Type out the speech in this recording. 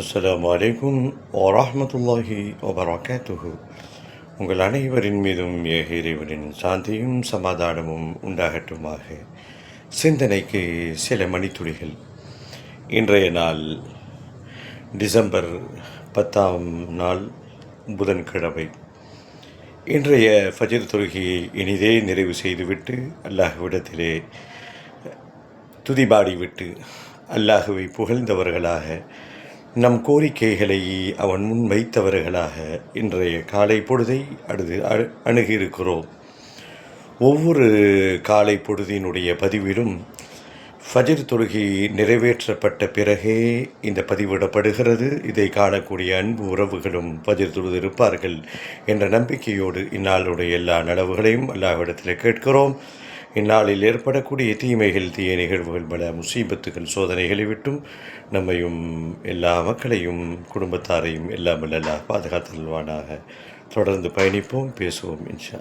அஸ்லாம் வலைக்கும் வரமத்துல்லாஹி வபரகாத்துஹு. உங்கள் அனைவரின் மீதும் ஏக இறைவனின் சாந்தியும் சமாதானமும் உண்டாகட்டுமாக. சிந்தனைக்கு சில மணித்துளிகள். இன்றைய நாள் டிசம்பர் பத்தாம் நாள் புதன்கிழமை. இன்றைய ஃபஜர் தொழுகையை இனிதே நிறைவு செய்துவிட்டு அல்லாஹ்விடத்திலே துதிபாடிவிட்டு அல்லாஹுவை புகழ்ந்தவர்களாக நம் கோரிக்கைகளை அவன் முன் வைத்தவர்களாக இன்றைய காலை பொழுதை அடுத்து அ- அணுகியிருக்கிறோம். ஒவ்வொரு காலை பொழுதினுடைய பதிவிலும் ஃபஜர் தொழுகை நிறைவேற்றப்பட்ட பிறகே இந்த பதிவிடப்படுகிறது. இதை காணக்கூடிய அன்பு உறவுகளும் ஃபஜர் தொழுது இருப்பார்கள் என்ற நம்பிக்கையோடு இந்நாளுடைய எல்லா நலவுகளையும் இடத்தில் கேட்கிறோம். இந்நாளில் ஏற்படக்கூடிய தீமைகள் தீய நிகழ்வுகள் பல முசீபத்துகள் சோதனைகளை விட்டும் நம்மையும் எல்லா மக்களையும் குடும்பத்தாரையும் எல்லாம் வல்ல பாதுகாத்தல்வானாக தொடர்ந்து பயணிப்போம் பேசுவோம் இன்ஷா